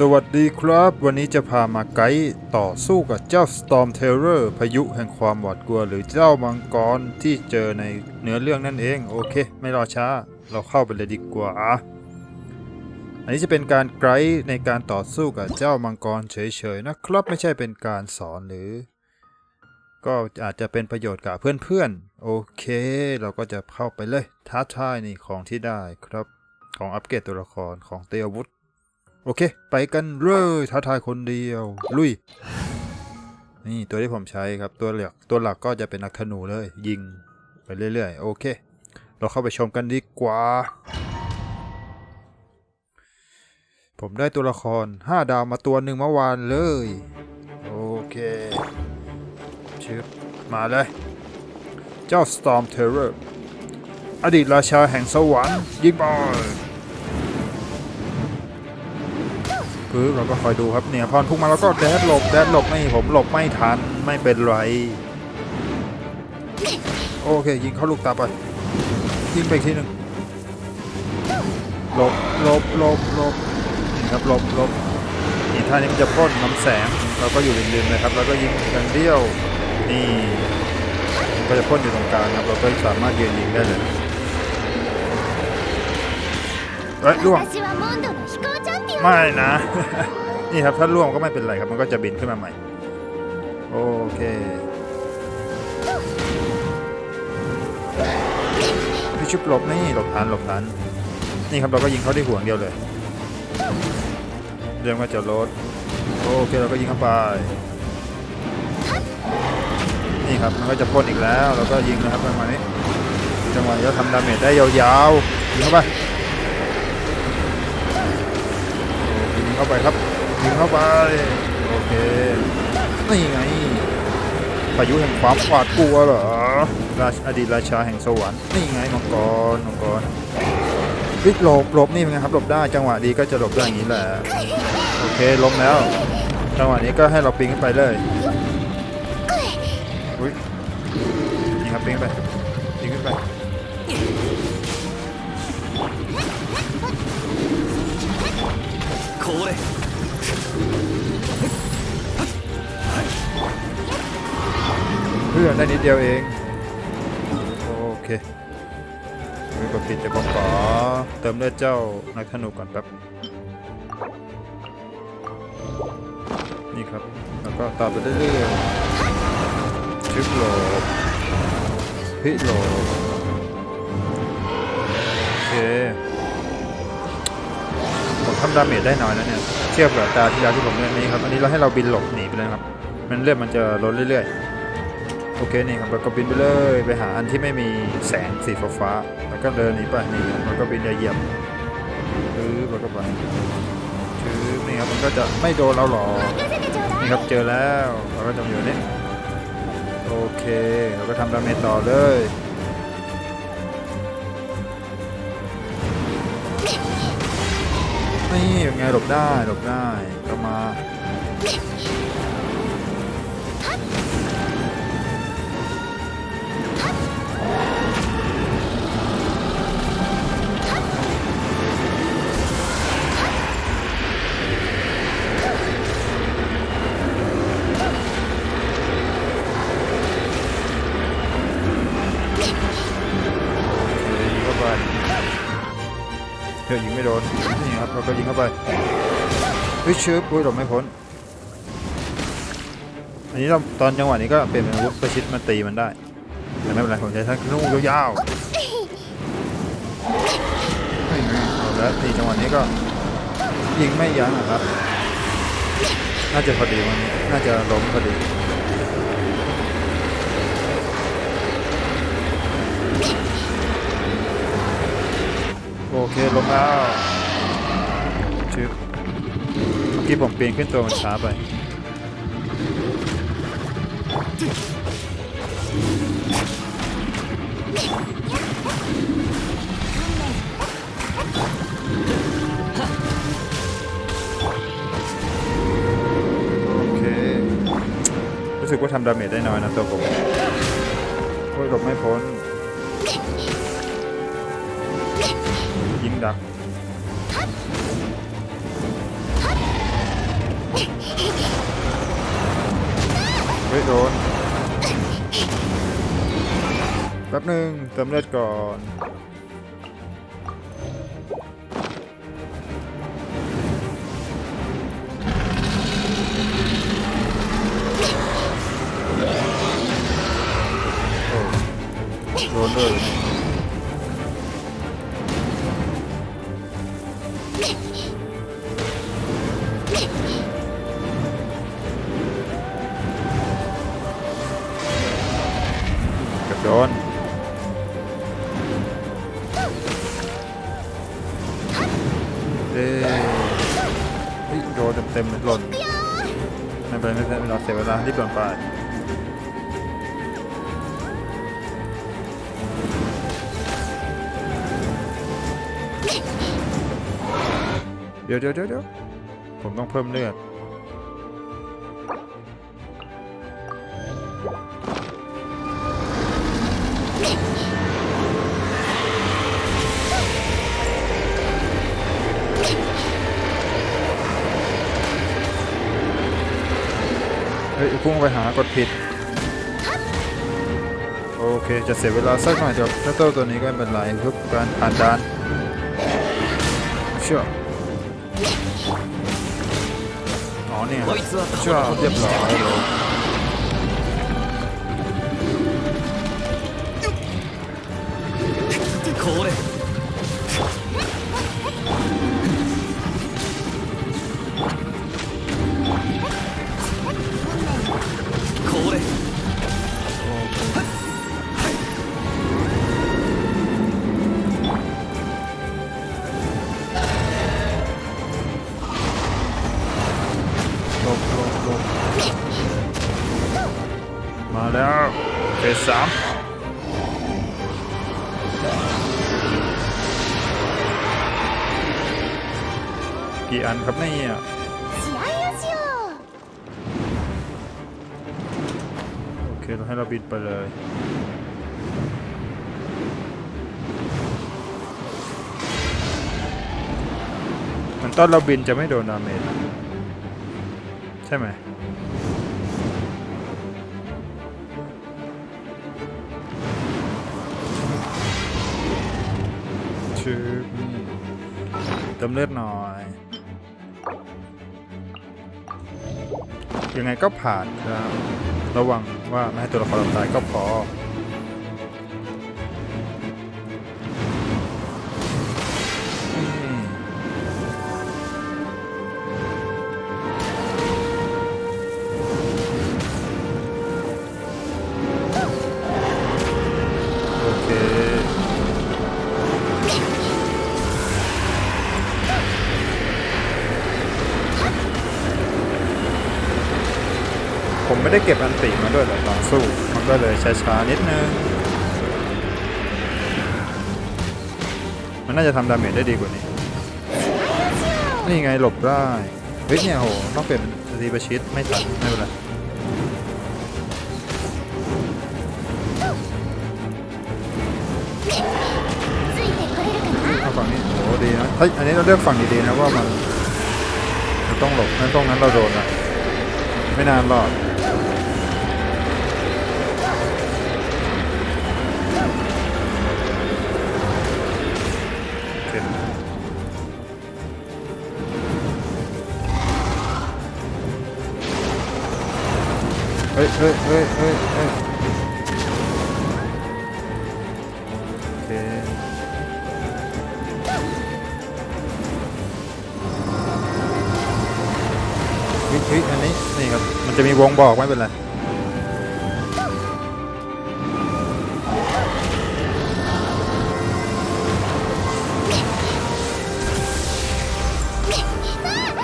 สวัสดีครับ วันนี้จะพามาไกด์ต่อสู้กับเจ้า Storm Terror พายุแห่งความหวาดกลัวหรือเจ้ามังกรที่เจอในเนื้อเรื่องนั่นเอง โอเค ไม่รอช้า เราเข้าไปเลยดีกว่า อันนี้จะเป็นการไกด์ในการต่อสู้กับเจ้ามังกรเฉยๆนะครับ ไม่ใช่เป็นการสอนหรือ ก็อาจจะเป็นประโยชน์กับเพื่อนๆ โอเค เราก็จะเข้าไปเลยท้าทายนี่ของที่ได้ครับ ของอัปเกรดตัวละครของเตียวุธ โอเค ไปกันเลยท้าทายคนเดียว ลุย นี่ตัวที่ผมใช้ครับตัวหลักตัวหลักก็จะเป็นนักธนูเลย ยิงไปเรื่อยๆ โอเค เราเข้าไปชมกันดีกว่า ผมได้ตัวละคร 5 ดาวมาตัวหนึ่งเมื่อวานเลย โอเคชึบมาเลย เจ้า Storm Terror อดีตราชาแห่งสวรรค์ยิงบอล ปึ๊บเราก็คอยดูครับเนี่ยพอพุ่งมาแล้วก็แดดหลบแดดหลบไม่ผมหลบไม่ทันไม่เป็นไรโอเคยิงเข้าลูกตาไปยิงไปอีกทีหนึ่งหลบหลบหลบหลบนี่ครับหลบหลบนี่ท่านี้มันจะพ่นน้ำแสงเราก็อยู่ริมๆนะครับแล้วก็ยิงกันเดียวนี่มันก็จะพ่นอยู่ตรงกลางครับเราก็สามารถยืนยิงได้เลยเฮ้ยล่วง ไม่นะ นี่ครับถ้าล่วงก็ไม่เป็นไรครับมันก็จะบินขึ้นมาใหม่ โอเคพี่ชุบหลบนี่หลบทันหลบทันนี่ครับเราก็ยิงเขาได้ห่วงเดียวเลยเรียกว่าจะลดโอเคเราก็ยิงเข้าไปนี่ครับมันก็จะพ่นอีกแล้วเราก็ยิงนะครับประมาณนี้จังหวะเจะทำดาเมจได้ยาวๆยิงเข้าไป เข้าไปครับยิงเข้าไปโอเคนี่ไงพายุแห่งความหวาดกลัวเหรอราชอดีตราชาแห่งสวรรค์นี่ไงมังกรมังกรวิกหลบหลบนี่เป็นไงครับหลบได้จังหวะดีก็จะหลบได้อย่างนี้แหละโอเคล้มแล้ว จังหวะนี้ก็ให้เราปีนขึ้นไปเลยอุ้ยนี่ครับปีนขึ้นไปปีนขึ้นไป これเพื่อนได้นิดเดียวเอง โอเคมีกดปิดจะขอเติมเลือดเจ้านักธนูก่อนแป๊บ นี่ครับ แล้วก็ตามไปเรื่อยๆชิปโหลบพิโหลบโอเค ทำดาเมจได้น้อยนะเนี่ยเทียบกับตาที่แล้วที่ผมเล่นนี้ครับอันนี้เราให้เราบินหลบหนีไปเลยครับ มันเลือดมันจะลดเรื่อยๆ โอเคนี่ครับเราก็บินไปเลยไปหาอันที่ไม่มีแสงสีฟ้าแล้วก็เดินหนีไปนี่แล้วก็บินเหยียบชื้อแล้วก็ไปชื้อนี่ครับมันก็จะไม่โดนเราหรอกนี่ครับเจอแล้วเราก็จะอยู่นี่โอเคเราก็ทำดาเมจต่อเลย นี่ยังไงหลบได้หลบได้ก็มา ฮ้ยชืบอุ้ยหลบไม่พ้น อันนี้เราตอนจังหวะนี้ก็เปลี่ยนเป็นอาวุธประชิดมาตีมันได้แต่ไม่เป็นไรผมใช้ทั้งลูกยาวๆเฮ้ยเอาแล้วทีจังหวะนี้ก็ยิงไม่ยั้งอะครับ น่าจะพอดีวันนี้น่าจะล้มพอดีโอเคลงแล้ว กี้ผมปีนขึ้นตัวมันช้าไปโอเครู้สึกว่าทำดาเมจได้น้อยนะตัวผมโอ้ยหลบไม่พ้นยิงดัก เฮ้ยโดนแป๊บหนึ่งเติมเลือดก่อนโอ้โดนเลย เต็มเลยหล่นไม่เป็นไม่เป็นไรเราเสียเวลาที่เปลี่ยนไปเดี๋ยวเดี๋ยวเดี๋ยวผมต้องเพิ่มเลือด พุ่งไปหากดผิด โอเคจะเสียเวลาสักหน่อยเดี๋ยวเจ้าตัวตัวนี้ก็เป็นไรเพื่การผ่านด่านเชื่ออ๋อเนี่ยเชื่อเรียบร้อยこれ 3. กี่อันครับเนี่ยโอเคเราให้เราบินไปเลยมันตอนเราบินจะไม่โดนดาเมจใช่ไหม ชื่อเติมเลือดหน่อย ยังไงก็ผ่านครับ ระวังว่าไม่ให้ตัวละครเราตายก็พอ ไม่ได้เก็บอันติมาด้วยแต่ตอนสู้ มันก็เลยช้าช้านิดนึง มันน่าจะทำดาเมจได้ดีกว่านี้ นี่ไงหลบได้เฮ้ยเนี่ยโหต้องเปลี่ยนรีบชิดไม่ทันไม่เป็นไรเฝั่งนี้โหดีนะเฮ้ยอันนี้เราเลือกฝั่งดีๆนะว่ามันต้องหลบนั่นตรงนั้นเราโดนนะไม่นานหรอก เฮ้ยเฮ้ยเฮ้ยเฮ้ยเฮ้ยโอเควิวิอันนี้ นี่ครับ มันจะมีวงบอกไม่เป็นไร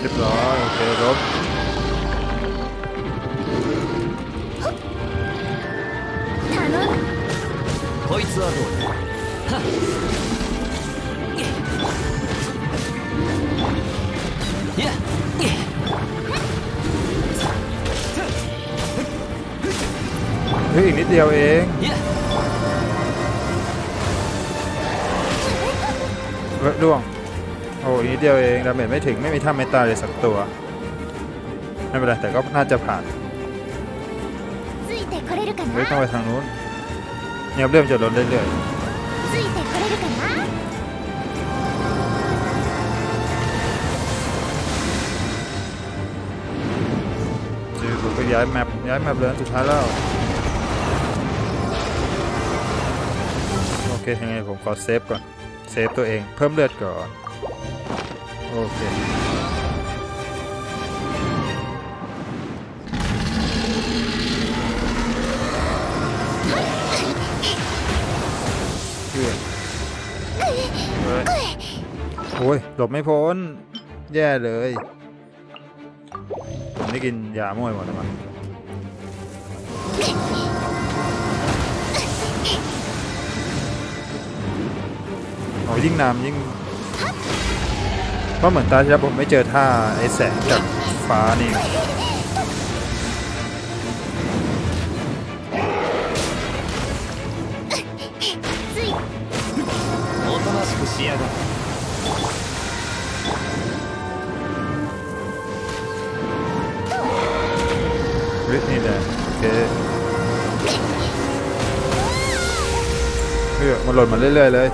เรียบร้อย โอเคลบ ทึกอีกนิดเดียวเองเร่วง โอ้ยนิดเดียวเองดาเมจไม่ถึงไม่มีท่าไม่ตายเลยสักตัว ไม่เป็นไรแต่ก็น่าจะผ่านไม่ต้องไปทางนู้นเนี่ยเรื่อมจะลดเรื่อยๆจะย้ายแมปย้ายแมปเลยสุดท้ายแล้ว เคยังไงผมขอเซฟก่อน เซฟตัวเอง เพิ่มเลือดก่อน โอเค โอ้ย หลบไม่พ้น แย่เลย ผมได้กินยาม่วยหมดแล้วมั้ง อ๋ยิ่งน้ำยิ่งเพราะเหมือนตาที่แล้วผมไม่เจอท่าไอแสงกับฟ้านี่ริทนี่แหละโอเคเฮ้ยมันหล่นมาเรื่อยๆเลย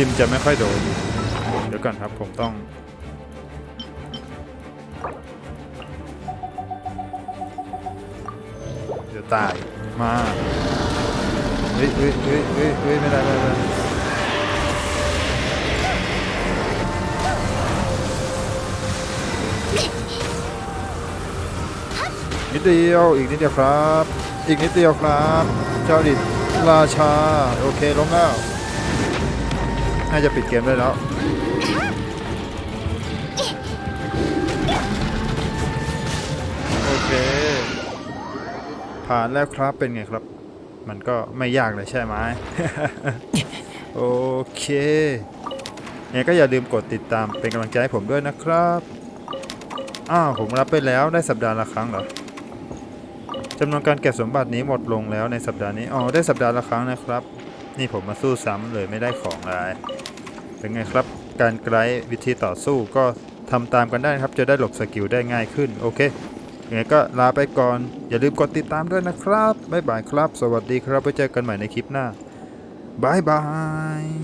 ริมๆจะไม่ค่อยโดน เดี๋ยวก่อนครับ ผมต้อง เดี๋ยวตายมาเฮ้ยเฮ้ยเฮ้ยเฮ้ยเฮ้ยไม่ได้ไม่ได้นิดเดียวอีกนิดเดียวครับ อีกนิดเดียวครับ เจ้าดิราชา โอเคล้มแล้วน่าจะปิดเกมได้แล้วโอเค ผ่านแล้วครับเป็นไงครับ มันก็ไม่ยากเลยใช่ไหมโอเคยังไงก็อย่าลืมกดติดตามเป็นกำลังใจให้ผมด้วยนะครับอ้าวผมรับไปแล้วได้สัปดาห์ละครั้งเหรอจำนวนการเก็บสมบัตินี้หมดลงแล้วในสัปดาห์นี้อ๋อได้สัปดาห์ละครั้งนะครับ นี่ผมมาสู้ซ้ำเลยไม่ได้ของอะไรเป็นไงครับ การไกด์วิธีต่อสู้ก็ทำตามกันได้นะครับ จะได้หลบสกิลได้ง่ายขึ้นโอเค ยังไงก็ลาไปก่อน อย่าลืมกดติดตามด้วยนะครับ บ๊ายบายครับ สวัสดีครับไว้เจอกันใหม่ในคลิปหน้า บ๊ายบาย